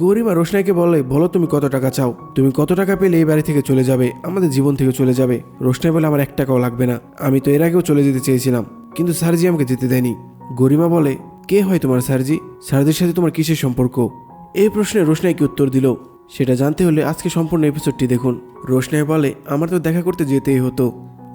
গরিমা রোশনাইকে বলে, বলো তুমি কত টাকা চাও? তুমি কত টাকা পেলে এই বাড়ি থেকে চলে যাবে? আমাদের জীবন থেকে চলে যাবে? রোশনাই বলে, আমার এক টাকাও লাগবে না। আমি তো এর আগেও চলে যেতে চেয়েছিলাম, কিন্তু স্যারজি আমাকে যেতে দেয়নি। গরিমা বলে, কে হয় তোমার স্যারজি? স্যারদের সাথে তোমার কিসের সম্পর্ক? এই প্রশ্নে রোশনাই কি উত্তর দিল? সেটা জানতে হলে আজকে সম্পূর্ণ এপিসোডটি দেখুন। রোশনাই বলে, আমার তো দেখা করতে যেতেই হতো।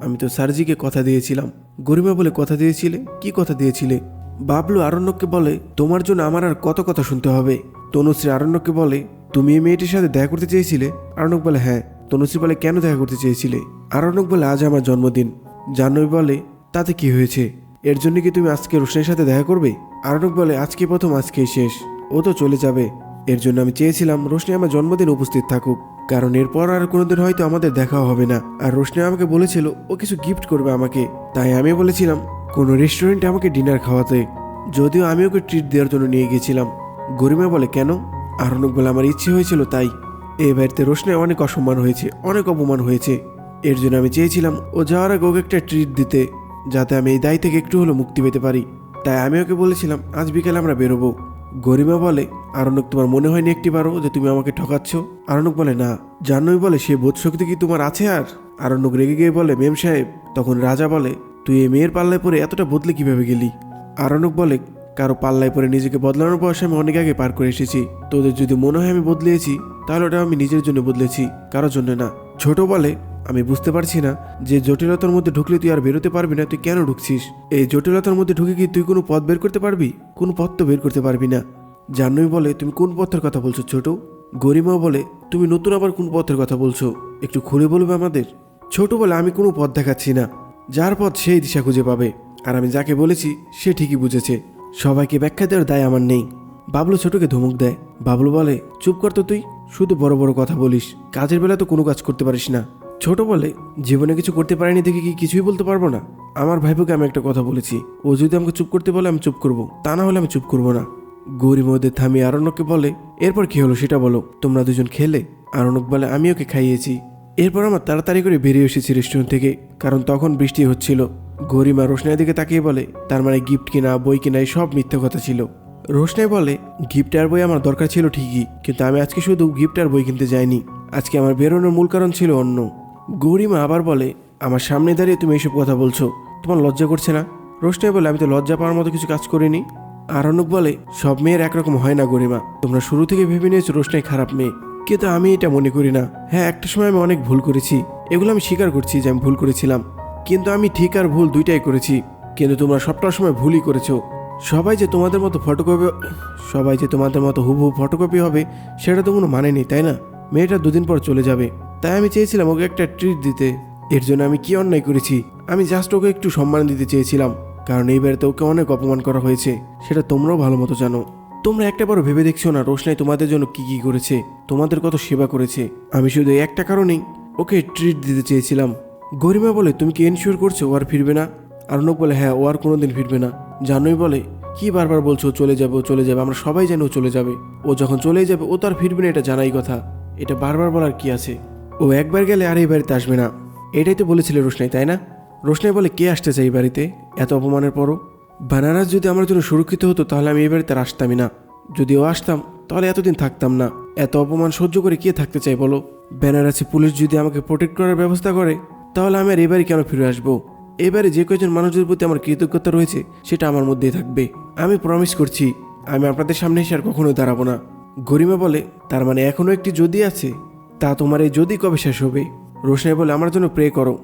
আমি তো স্যারজিকে কথা দিয়েছিলাম। গরিমা বলে, কথা দিয়েছিলে? কি কথা দিয়েছিলে? বাবলু আরণ্যককে বলে, তোমার জন্য আমার আর কত কথা শুনতে হবে? তনুশ্রী আরণ্যককে বলে, তুমি এই মেয়েটির সাথে দেখা করতে চেয়েছিলে? আরণ্যক বলে হ্যাঁ। তনুশ্রী বলে, কেন দেখা করতে চেয়েছিলে? আরণ্যক বলে, আজ আমার জন্মদিন। জাহ্নবী বলে, তাতে কি হয়েছে? এর জন্য কি তুমি আজকে রোশনের সাথে দেখা করবে? আরণ্যক বলে, আজকে প্রথম, আজকেই শেষ। ও তো চলে যাবে। এর জন্য আমি চেয়েছিলাম রোশনি আমার জন্মদিন উপস্থিত থাকুক। কারণ এরপর আর কোনোদিন হয়তো আমাদের দেখাও হবে না। আর রোশনি আমাকে বলেছিল, ও কিছু গিফট করবে আমাকে। তাই আমি বলেছিলাম, কোনো রেস্টুরেন্টে আমাকে ডিনার খাওয়াতে। যদিও আমি ওকে ট্রিট দেওয়ার জন্য নিয়ে গিয়েছিলাম। গরিমা বলে, কেন? আরণক বলে আমার ইচ্ছে হয়েছিল, তাই। এই বাড়িতে রোশনে অনেক অসম্মান হয়েছে, অনেক অপমান হয়েছে। এর জন্য আমি চেয়েছিলাম, ও যাওয়ার আগে ওকে একটা ট্রিট দিতে, যাতে আমি এই দায় থেকে একটু হলেও মুক্তি পেতে পারি। তাই আমি ওকে বলেছিলাম, আজ বিকেলে আমরা বেরোবো। গরিমা বলে আরণক তোমার মনে হয়নি একটি একটিবারও যে তুমি আমাকে ঠকাচ্ছ? আরণক বলে, না। জাহ্নবী বলে, সে বোধ শক্তি কি তোমার আছে আর? আরণ্যক রেগে গিয়ে বলে, মেম সাহেব, তখন রাজা বলে, তুই এই মেয়ের পাল্লায় পরে এতটা বদলে কীভাবে গেলি? আরণক বলে কারও পাল্লায় পরে নিজেকে বদলানোর বয়স আমি অনেক আগে পার করে এসেছি। তোদের যদি মনে হয় আমি বদলিয়েছি তাহলে ওটা আমি নিজের জন্য বদলেছি, কারোর জন্য না। ছোট বলে, আমি বুঝতে পারছি না যে জটিলতার মধ্যে ঢুকলে তুই আর বেরোতে পারবি না, তুই কেন ঢুকছিস? এই জটিলতার মধ্যে ঢুকে কি তুই কোনো পথ বের করতে পারবি? কোনো পথ তো বের করতে পারবি না। জাহ্নবী বলে, তুমি কোন পথের কথা বলছো ছোট? গরিমা বলে, তুমি নতুন আবার কোন পথের কথা বলছো? একটু খুলে বলবে আমাদের? ছোট বলে, আমি কোনো পথ দেখাচ্ছি না। যার পথ সেই দিশা খুঁজে পাবে। আর আমি যাকে বলেছি, সে ঠিকই বুঝেছে। সবাইকে ব্যাখ্যা দেওয়ার দায় আমার নেই। বাবলু ছোটকে ধমক দেয়। বাবলু বলে, চুপ কর তো তুই, শুধু বড় বড় কথা বলিস। কাজের বেলা তো কোনো কাজ করতে পারিস না। ছোট বলে, জীবনে কিছু করতে পারিনি দেখে কি কিছুই বলতে পারব না? আমার ভাইপোকে আমি একটা কথা বলেছি। ও যদি আমাকে চুপ করতে বলে, আমি চুপ করব। তা না হলে আমি চুপ করব না। গৌরী মধ্যে থামিয়ে আরণ্যককে বলে, এরপর কি হলো সেটা বলো। তোমরা দুজন খেলে? আরণ্যক বলে আমি ওকে খাইয়েছি। এরপর আমার তাড়াতাড়ি করে বেরিয়ে এসেছি রেস্টুরেন্ট থেকে, কারণ তখন বৃষ্টি হচ্ছিল। গরিমা রোশনাইয়ের দিকে তাকিয়ে বলে, তার মানে গিফট কিনা, বই কিনা সব মিথ্যে কথা ছিল? রোশনাই বলে গিফট আর বই আমার দরকার ছিল ঠিকই, কিন্তু আমি আজকে শুধু গিফট আর বই কিনতে যাইনি। আজকে আমার বেরোনোর মূল কারণ ছিল অন্য। গৌরিমা আবার বলে, আমার সামনে দাঁড়িয়ে তুমি এইসব কথা বলছো, তোমার লজ্জা করছে না? রোশনাই বলে, আমি তো লজ্জা পাওয়ার মতো কিছু কাজ করিনি। আরণ্যক বলে, সব মেয়ের একরকম হয় না গরিমা, তোমরা শুরু থেকে ভেবে নিয়েছো রোশনাই খারাপ মেয়ে, কিন্তু আমি এটা মনে করি না। হ্যাঁ একটা সময় আমি অনেক ভুল করেছি, এগুলো আমি স্বীকার করছি যে আমি ভুল করেছিলাম। কিন্তু আমি ঠিক আর ভুল দুইটাই করেছি। কিন্তু তোমরা সবটা সময় ভুলই করেছ। সবাই যে তোমাদের মতো ফটোকপি সবাই যে তোমাদের মতো হুবহু ফটোকপি হবে, সেটা তো কোনো মানে নেই, তাই না? মেয়েটা দুদিন পর চলে যাবে। তাই আমি চেয়েছিলাম ওকে একটা ট্রিট দিতে। এর জন্য আমি কি অন্যায় করেছি? আমি জাস্ট ওকে একটু সম্মান দিতে চেয়েছিলাম। কারণ এই বাড়িতে ওকে অনেক অপমান করা হয়েছে। সেটা তোমরাও ভালো মতো জানো। তোমরা একটা বড় ভেবে দেখছ না রোশনাই তোমাদের জন্য কি কি করেছে? তোমাদের কত সেবা করেছে? আমি শুধু একটা কারণেই ওকে ট্রিট দিতে চেয়েছিলাম। গরিমা বলে, তুমি কি এনশিওর করছ ও আর ফিরবে না? আরণক বলে হ্যাঁ ও আর কোনোদিন ফিরবে না। জানোই বলে, কি বারবার বলছো চলে যাবে, ও চলে যাবে? আমরা সবাই জানি ও চলে যাবে। ও যখন চলে যাবে, ও তো আর ফিরবে না, এটা জানাই কথা। এটা বারবার বলার কি আছে? ও একবার গেলে আর এই বাড়িতে আসবে না। এটাই তো বলেছিলে রোশনাই, তাই না? রোশনাই বলে, কে আসতে চাই এই বাড়িতে? এত অপমানের পরও? বানারস যদি আমার জন্য সুরক্ষিত হতো, তাহলে আমি এই বাড়িতে আর আসতামই না। যদি ও আসতাম, তাহলে এতদিন থাকতাম না। এত অপমান সহ্য করে কে থাকতে চাই বলো? বেনারসি পুলিশ যদি আমাকে প্রোটেক্ট করার ব্যবস্থা করে তাহলে আমি আর এবারে কেন ফিরে আসব? এবারে যে কয়েকজন মানুষদের প্রতি আমার কৃতজ্ঞতা রয়েছে, সেটা আমার মধ্যেই থাকবে। আমি প্রমিস করছি, আমি আপনাদের সামনে এসে আর কখনোই দাঁড়াবো না। গরিমা বলে, তার মানে এখনও একটি যদি আছে, তা তোমার এই যদি কবে শেষ হবে? রোশনাই বলে, আমার জন্য প্রে করো,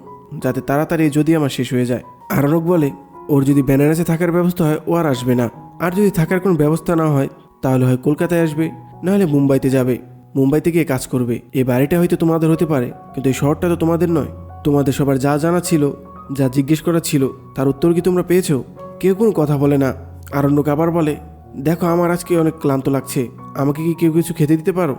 যাতে তাড়াতাড়ি এই যদি আমার শেষ হয়ে যায়। আরণক বলে, ওর যদি বেনারসে থাকার ব্যবস্থা হয়, ও আর আসবে না। আর যদি থাকার কোনো ব্যবস্থা না হয়, তাহলে হয় কলকাতায় আসবে নাহলে মুম্বাইতে যাবে। মুম্বাইতে গিয়ে কাজ করবে। এই বাড়িটা হয়তো তোমাদের হতে পারে, কিন্তু এই শহরটা তো তোমাদের নয়। তোমাদের সবার যা জানা ছিল, যা জিজ্ঞেস করা ছিল, তার উত্তর কি তোমরা পেয়েছ? কেউ কোনো কথা বলে না। আরণ্যক আবার বলে, দেখো, আমার আজকে অনেক ক্লান্ত লাগছে। আমাকে কি কেউ কিছু খেতে দিতে পারো?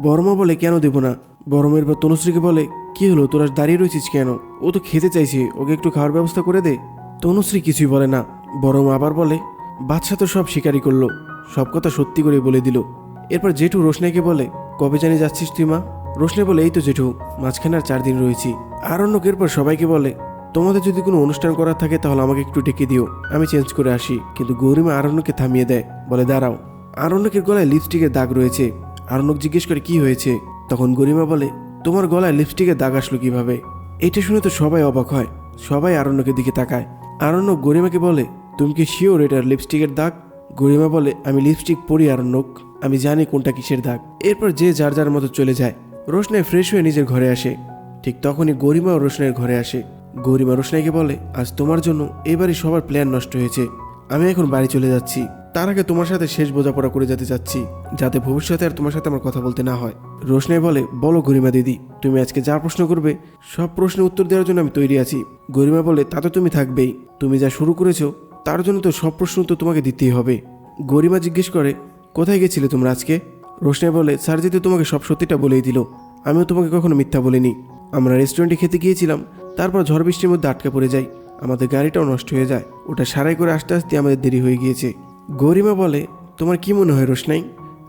বর্মা বলে, কেন দেবো না? বরমের পর তনুশ্রীকে বলে, কি হলো? তোরা দাঁড়িয়ে রয়েছিস কেন? ও তো খেতে চাইছে। ওকে একটু খাওয়ার ব্যবস্থা করে দে। তনুশ্রী কিছুই বলে না। বরং আবার বলে বাচ্চা তো সব স্বীকারই করল। সব কথা সত্যি করে বলে দিল। এরপর জেঠু রোশনাইকে বলে, কবে জানি যাচ্ছিস তুই, মা? রোশনাই বলে, এই তো জেঠু, মাঝখানে আর চার দিন রয়েছি। আর অন্যক এরপর সবাইকে বলে, তোমাদের যদি কোনো অনুষ্ঠান করার থাকে তাহলে আমাকে একটু ডেকে দিও, আমি চেঞ্জ করে আসি। কিন্তু গৌরিমা আরণ্যকে থামিয়ে দেয়, বলে, দাঁড়াও। আরণ্যকের গলায় লিপস্টিকের দাগ রয়েছে। আরণ্যক জিজ্ঞেস করে, কি হয়েছে? তখন গরিমা বলে, তোমার গলায় লিপস্টিকের দাগ আসলো কীভাবে? এটা শুনে তো সবাই অবাক হয়, সবাই আরণ্যকের দিকে তাকায়। আরণ্যক গরিমাকে বলে, তুমি কি শিওর এটার লিপস্টিকের দাগ? গরিমা বলে, আমি লিপস্টিক পরি, আরণ্যক। আমি জানি কোনটা কিসের দাগ। এরপর যে যার যার মতো চলে যায়। রোশনাই ফ্রেশ হয়ে নিজের ঘরে আসে। ঠিক তখনই গরিমা রোশনাইয়ের ঘরে আসে। গরিমা রোশনাইকে বলে, আজ তোমার জন্য এবারই সবার প্ল্যান নষ্ট হয়েছে। আমি এখন বাড়ি চলে যাচ্ছি। তার আগে তোমার সাথে শেষ বোঝাপড়া করে যেতে চাচ্ছি, যাতে ভবিষ্যতে আর তোমার সাথে আমার কথা বলতে না হয়। রোশনাই বলে, বলো গরিমা দিদি, তুমি আজকে যা প্রশ্ন করবে, সব প্রশ্নের উত্তর দেওয়ার জন্য আমি তৈরি আছি। গরিমা বলে, তা তো তুমি থাকবেই। তুমি যা শুরু করেছ, তার জন্য তো সব প্রশ্ন উত্তর তোমাকে দিতেই হবে। গরিমা জিজ্ঞেস করে, কোথায় গেছিলে তোমরা আজকে? রোশনাই বলে, স্যার যদি তোমাকে সব সত্যিটা বলেই দিল, আমিও তোমাকে কখনো মিথ্যা বলিনি। আমরা রেস্টুরেন্টে খেতে গিয়েছিলাম, তারপর ঝড় বৃষ্টির মধ্যে আটকে পড়ে যাই। আমাদের গাড়িটাও নষ্ট হয়ে যায়। ওটা সারাই করে আসতে আসতে আমাদের দেরি হয়ে গিয়েছে। গরিমা বলে, তোমার কি মনে হয় রোশনাই?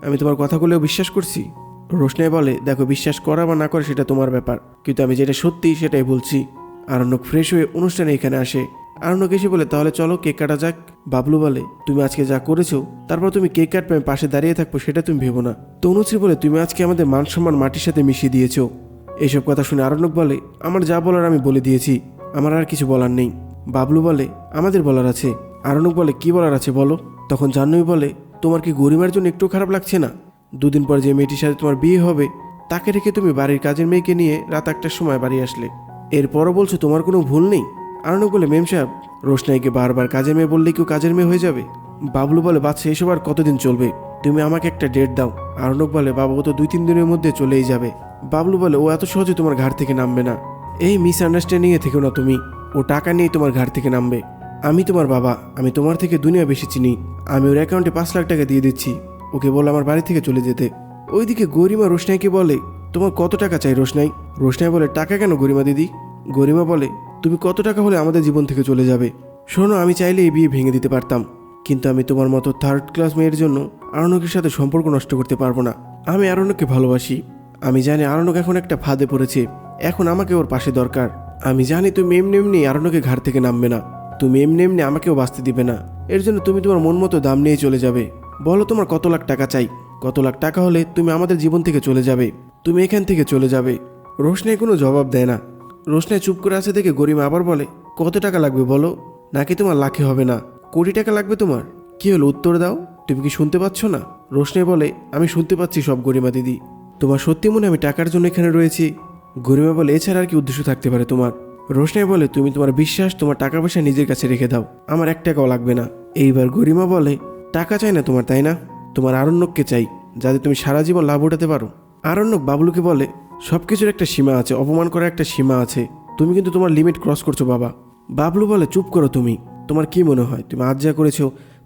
আমি তোমার কথাগুলোও বিশ্বাস করছি? রোশনাই বলে, দেখো, বিশ্বাস করা বা না করে সেটা তোমার ব্যাপার। কিন্তু আমি যেটা সত্যি সেটাই বলছি। আরণ্যক ফ্রেশ হয়ে অনুষ্ঠানে এখানে আসে। আরণ্যক এসে বলে, তাহলে চলো কেক কাটা যাক। বাবলু বলে, তুমি আজকে যা করেছ, তারপর তুমি কেক কাটবে, আমি পাশে দাঁড়িয়ে থাকব, সেটা তুমি ভেবো না। তনুশ্রী বলে, তুমি আজকে আমাদের মান সম্মান মাটির সাথে মিশিয়ে দিয়েছ। এইসব কথা শুনে আরণ্যক বলে, আমার যা বলার আমি বলে দিয়েছি, আমার আর কিছু বলার নেই। বাবলু বলে, আমাদের বলার আছে। আরণ্যক বলে, কি বলার আছে বলো? তখন জাহ্নবী বলে, তোমার কি গরিমার জন্য একটু খারাপ লাগছে না? দুদিন পর যে মেয়েটির সাথে তোমার বিয়ে হবে, তাকে রেখে তুমি বাড়ির কাজের মেয়েকে নিয়ে রাত একটার সময় বাড়ি আসলে। এরপরও বলছো তোমার কোনো ভুল নেই? আরণ্যক বলে, মেম সাহেব, রোশনাইকে বারবার কাজের মেয়ে বললে কেউ কাজের মেয়ে হয়ে যাবে? বাবলু বলে বাচ্চা এসব আর কতদিন চলবে? তুমি আমাকে একটা ডেট দাও। আরণ্যক বলে, বাবা, ও তো দুই, তিন দিনের মধ্যে চলেই যাবে। বাবলু বলে, ও এত সহজে তোমার ঘাট থেকে নামবে না। এই মিস আন্ডারস্ট্যান্ডিংয়ে থেকেও না তুমি। ও টাকা নিয়ে তোমার ঘাট থেকে নামবে। আমি তোমার বাবা, আমি তোমার থেকে দুনিয়া বেশি চিনি। আমি ওর অ্যাকাউন্টে পাঁচ লাখ টাকা দিয়ে দিচ্ছি। ওকে বল আমার বাড়ি থেকে চলে যেতে। ওইদিকে গরিমা রোশনাইকে বলে, তোমার কত টাকা চাই রোশনাই? রোশনাই বলে, টাকা কেন গরিমা দিদি? গরিমা বলে তুমি কত টাকা হলে আমাদের জীবন থেকে চলে যাবে? শোনো, আমি চাইলে এই বিয়ে ভেঙে দিতে পারতাম। কিন্তু আমি তোমার মতো থার্ড ক্লাস মেয়ের জন্য আরণকের সাথে সম্পর্ক নষ্ট করতে পারব না। আমি আরণকে ভালোবাসি। আমি জানি আরণক এখন একটা ফাঁদে পড়েছে। এখন আমাকে ওর পাশে দরকার। আমি জানি তুমি এমনি এমনি আরণকে ঘাট থেকে নামবে না। তুমি এমনি এমনি আমাকেও বাঁচতে দিবে না। এর জন্য তুমি তোমার মন মতো দাম নিয়ে চলে যাবে। বলো তোমার কত লাখ টাকা চাই? কত লাখ টাকা হলে তুমি আমাদের জীবন থেকে চলে যাবে। তুমি এখান থেকে চলে যাবে। রোশনাই কোনো জবাব দেয় না। রোশনাই চুপ করে আছে দেখে গরিমা আবার বলে, কত টাকা লাগবে বলো? নাকি তোমার লাখে হবে না? কোটি টাকা লাগবে তোমার। কি হলো, উত্তর দাও। তুমি কি শুনতে পাচ্ছ না? রোশনাই বলে, আমি শুনতে পাচ্ছি সব গরিমা দিদি। তোমার সত্যি মনে আমি টাকার জন্য এখানে রয়েছি? গরিমা বলে, এছাড়া আর কি উদ্দেশ্য থাকতে পারে তোমার? রোশনে বলে, তুমি তোমার বিশ্বাস, তোমার টাকা পয়সা নিজের কাছে রেখে দাও। আমার এক টাকাও লাগবে না। এইবার গরিমা বলে, টাকা চাই না তোমার, তাই না? তোমার আরণ্যককে চাই, যাতে তুমি সারা জীবন লাভ উঠাতে পারো। আরণ্যক বাবলুকে বলে সব কিছুর একটা সীমা আছে, অপমান করার একটা সীমা আছে। তুমি কিন্তু তোমার লিমিট ক্রস করছ, বাবা। বাবলু বলে, চুপ করো তুমি। তোমার কি মনে হয়? তুমি আজ যা করেছ,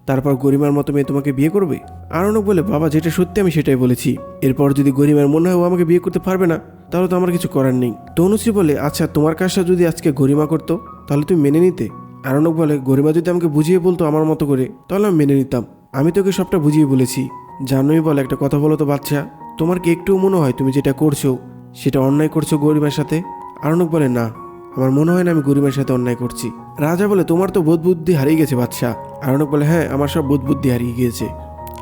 তারপর গরিমার মতো মেয়ে তোমাকে বিয়ে করবে? আরণক বলে, বাবা, যেটা সত্যি আমি সেটাই বলেছি। এরপর যদি গরিমার মনে হয় ও আমাকে বিয়ে করতে পারবে না, তাহলে তো আমার কিছু করার নেই। তনুশ্রী বলে আচ্ছা তোমার কাজটা যদি আজকে গরিমা করতো, তাহলে তুমি মেনে নিতে? আরণক বলে, গরিমা যদি আমাকে বুঝিয়ে বলতো আমার মতো করে, তাহলে আমি মেনে নিতাম। আমি তোকে সবটা বুঝিয়ে বলেছি। জানোই বলে, একটা কথা বলো তো বাচ্চা তোমার কি একটুও মনে হয় তুমি যেটা করছ সেটা অন্যায় করছ গরিমার সাথে? আরণক বলে, না, আমার মনে হয় না আমি গরিবের সাথে অন্যায় করছি। রাজা বলে, তোমার তো বোধ বুদ্ধি হারিয়ে গেছে, বাদশাহ। আরণক বলে হ্যাঁ আমার সব বোধ বুদ্ধি হারিয়ে গিয়েছে।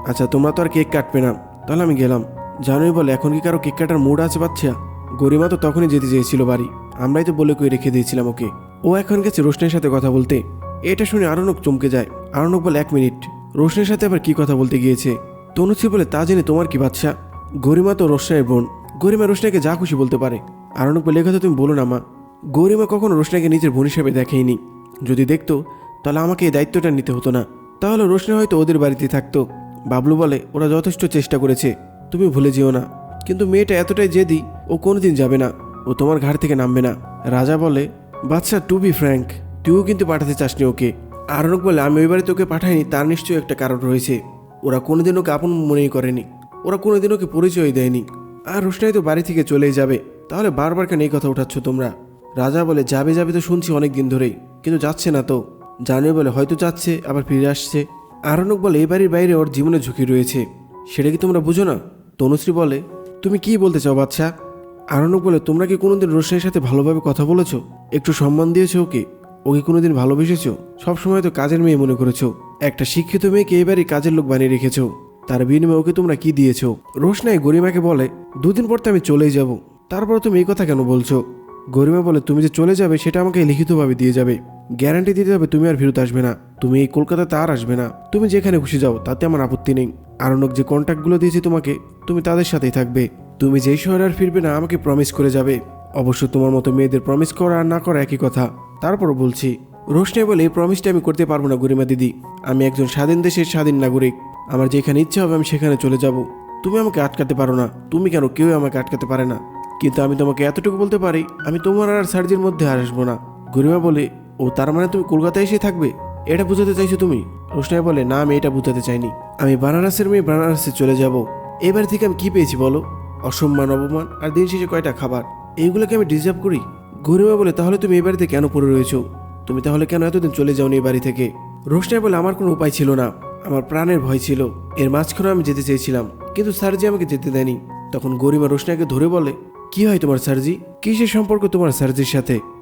আচ্ছা তোমরা তো আর কেক কাটবে না। তাহলে আমি গেলাম। জানোই বলে, এখন কি কারও কেক কাটার মুড আছে বাচ্চা গরিমা তো তখনই যেতে চেয়েছিল বাড়ি। আমরাই তো বলে কই রেখে দিয়েছিলাম ওকে। ও এখন গেছে রোশনের সাথে কথা বলতে। এটা শুনে আরণক চমকে যায়। আরণক বলে, এক মিনিট, রোশনের সাথে আবার কি কথা বলতে গিয়েছে? তনুশ্রী বলে, তা জেনে তোমার কি বাচ্চা গরিমা তো রোশনের বোন গরিমা রোশনাকে যা খুশি বলতে পারে। আরণক বলে কথা তুমি বলো না, মা। গৌরিমা কখনো রোশনাকে নিজের বোন হিসেবে দেখেইনি। যদি দেখতো, তাহলে আমাকে এই দায়িত্বটা নিতে হতো না। তাহলে রোশনা হয়তো ওদের বাড়িতে থাকতো। বাবলু বলে, ওরা যথেষ্ট চেষ্টা করেছে। তুমি ভুলে যেও না। কিন্তু মেয়েটা এতটাই জেদি, ও কোনোদিন যাবে না। ও তোমার ঘাট থেকে নামবে না। রাজা বলে বাচ্চা টু বি ফ্র্যাঙ্ক তুইও কিন্তু পাঠাতে চাসনি ওকে। আরণক বলে, আমি ওই বাড়িতে ওকে পাঠাইনি, তার নিশ্চয়ই একটা কারণ রয়েছে। ওরা কোনোদিন ওকে আপন মনেই করেনি। ওরা কোনোদিন ওকে পরিচয় দেয়নি। আর রোশনাই তো বাড়ি থেকে চলেই যাবে। তাহলে বারবার কেন এই কথা উঠাচ্ছ তোমরা? রাজা বলে, যাবে যাবে তো শুনছি অনেক দিন ধরেই, কিন্তু যাচ্ছে না তো। জানে বলে, হয়তো যাচ্ছে, আবার ফিরে আসছে। আরণক বলে, এই বাড়ির বাইরে ওর জীবনে ঝুঁকি রয়েছে। সেটা কি তোমরা বুঝো না? তনুশ্রী বলে, তুমি কি বলতে চাও বাচ্চা আরণক বলে, তোমরা কি কোনোদিন রোশনের সাথে ভালোভাবে কথা বলেছ? একটু সম্মান দিয়েছ ওকে? ওকে কোনোদিন ভালোবেসেছো? সবসময় তো কাজের মেয়ে মনে করেছ। একটা শিক্ষিত মেয়েকে এবারই কাজের লোক বানিয়ে রেখেছো। তার বিনিময়ে ওকে তোমরা কি দিয়েছ? রোশনাই গরিমাকে বলে, দুদিন পর তো আমি চলেই যাব। তারপর তুমি এই কথা কেন বলছো? গরিমা বলে, তুমি যে চলে যাবে সেটা আমাকে লিখিতভাবে দিয়ে যাবে। গ্যারান্টি দিতে হবে, তুমি আর ফেরত আসবে না। তুমি এই কলকাতাতে আর আসবে না। তুমি যেখানে খুশি যাও, তাতে আমার আপত্তি নেই। আর অন্য যে কন্ট্যাক্টগুলো দিয়েছি তোমাকে, তুমি তাদের সাথেই থাকবে। তুমি যেই শহরে আর ফিরবে না, আমাকে প্রমিস করে যাবে। অবশ্য তোমার মতো মেয়েদের প্রমিস করা আর না করা একই কথা। তারপর বলছি রোশনে বলে, এই প্রমিসটা আমি করতে পারব না গরিমা দিদি। আমি একজন স্বাধীন দেশের স্বাধীন নাগরিক। আমার যেখানে ইচ্ছে হবে আমি সেখানে চলে যাব। তুমি আমাকে আটকাতে পারো না। তুমি কেন কেউ আমাকে আটকাতে পারে না? কিন্তু আমি তোমাকে এতটুকু বলতে পারি, আমি তোমার আর সার্জির মধ্যে আর আসব না। গরিমা বলে, ও, তার মানে তুমি কলকাতায় এসে থাকবে? এটা বুঝাতে চাইছো তুমি? রোশনাই বলে, না, আমি এটা বুঝাতে চাইনি। আমি বানারসের মেয়ে বানারসে চলে যাব। এবার থেকে আমি কি পেয়েছি বলো? অসম্মান, অপমান আর দিন শেষে কয়টা খাবার? এইগুলোকে আমি ডিজার্ভ করি? গরিমা বলে, তাহলে তুমি এই বাড়িতে কেন পড়ে রয়েছো? তুমি তাহলে কেন এতদিন চলে যাওনি এই বাড়ি থেকে? রোশনাই বলে, আমার কোনো উপায় ছিল না। আমার প্রাণের ভয় ছিল। এর মাঝখানে আমি যেতে চেয়েছিলাম, কিন্তু স্যারজি আমাকে যেতে দেয়নি। তখন গরিমা রোশনাকে ধরে বলে, কি হয় তোমার স্যারজি? কিসের সম্পর্ক তোমার স্যারজির সাথে?